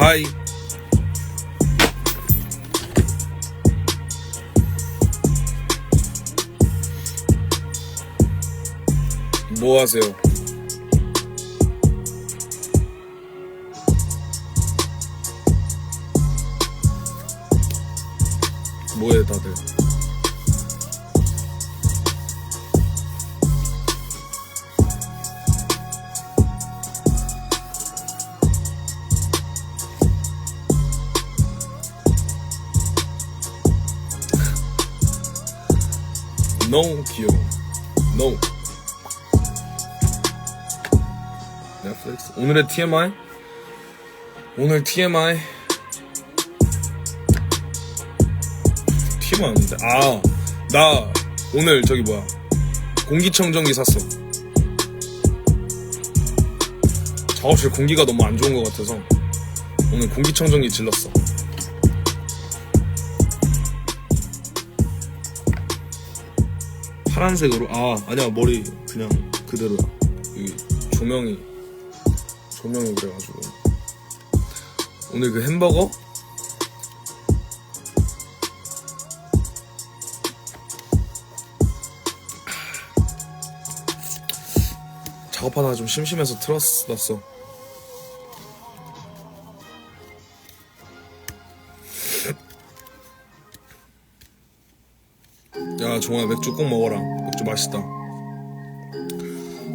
바이. 뭐 하세요? 뭐해 다들? 너무 귀여워. 너무. 넷플릭스. 오늘의 TMI? 오늘 TMI? TMI 아닌데? 아, 나 오늘 저기 뭐야. 공기청정기 샀어. 작업실 공기가 너무 안 좋은 것 같아서 오늘 공기청정기 질렀어. 파란색으로 아 아니야 머리 그냥 그대로야 여기 조명이 조명이 그래가지고. 오늘 그 햄버거? 작업하다가 좀 심심해서 틀었어 야 종아 맥주 꼭 먹어라. 맥주 맛있다.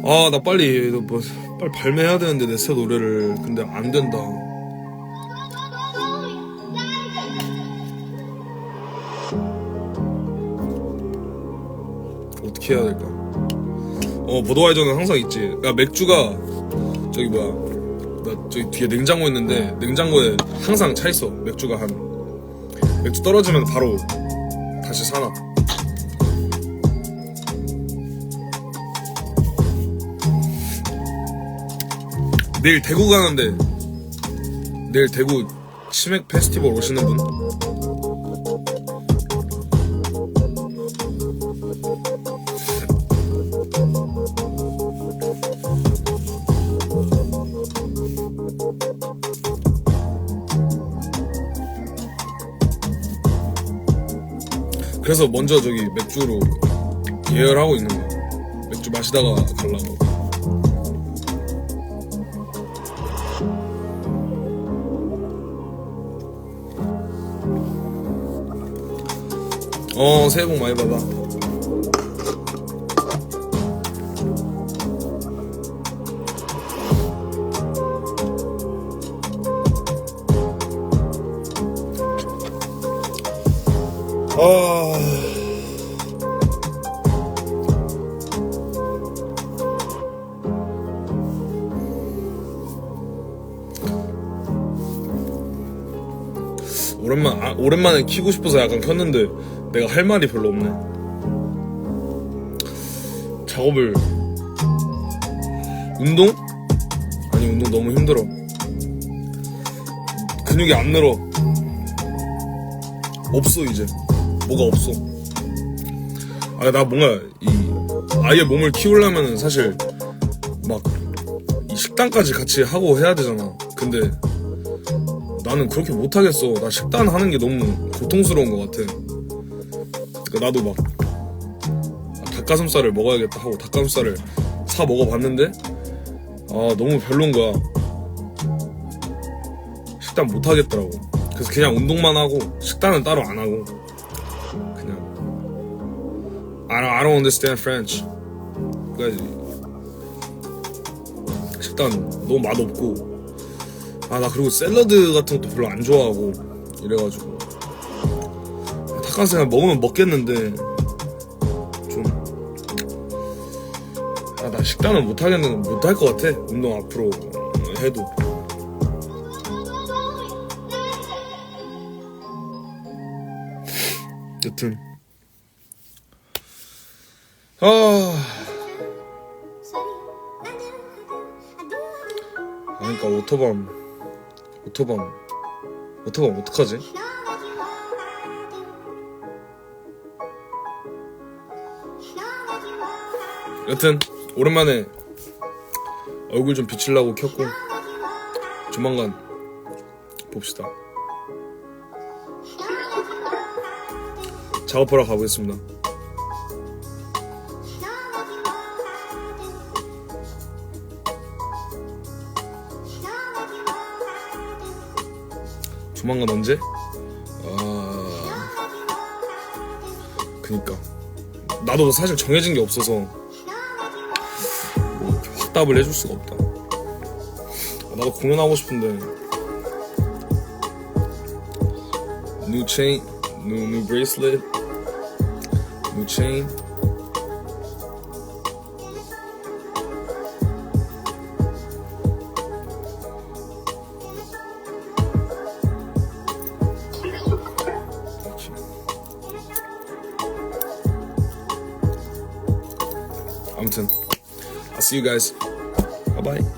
아 나 빨리 뭐 빨리 발매해야 되는데 내 새 노래를. 근데 안 된다. 어떻게 해야 될까? 어 보도와이저는 항상 있지. 야 맥주가 저기 뭐야. 나 저기 뒤에 냉장고 있는데 냉장고에 항상 차 있어. 맥주가 한. 맥주 떨어지면 바로 다시 사놔 내일 대구 가는데 내일 대구 치맥 페스티벌 오시는 분? 그래서 먼저 저기 맥주로 예열하고 있는 거야. 맥주 마시다가 가려고. 어, 새해 복 많이 받아. 아. 오랜만 아, 오랜만에 키고 싶어서 약간 켰는데 내가 할 말이 별로 없네. 작업을 운동? 아니 운동 너무 힘들어. 근육이 안 늘어. 없어 이제 뭐가 없어. 아 나 뭔가 이 아예 몸을 키우려면 사실 막이 식단까지 같이 하고 해야 되잖아. 근데 나는 그렇게 못하겠어. 나 식단 하는 게 너무 고통스러운 것 같아. 그러니까 나도 막 아, 닭가슴살을 먹어야겠다 하고 닭가슴살을 사 먹어봤는데 아 너무 별론 거야. 식단 못 하겠더라고. 그래서 그냥 운동만 하고 식단은 따로 안 하고 그냥 I don't, I don't understand French. 그러니까 식단 너무 맛없고 아 나 그리고 샐러드 같은 것도 별로 안 좋아하고 이래가지고 닭가슴살 먹으면 먹겠는데 좀. 아나 식단은 못 하겠는 못 할 것 같아. 운동 앞으로 해도. 여튼. 아. 아, 그러니까 오토밤. 오토밤. 오토밤 어떡하지? 여튼 오랜만에 얼굴 좀 비치려고 켰고 조만간 봅시다. 작업하러 가보겠습니다. 조만간 언제? 아, 그니까 나도 사실 정해진 게 없어서 답을 해줄 수가 없다. 아, 나도 공연하고 싶은데 new chain, new new bracelet, new chain. 아무튼 I'll see you guys. Bye bye.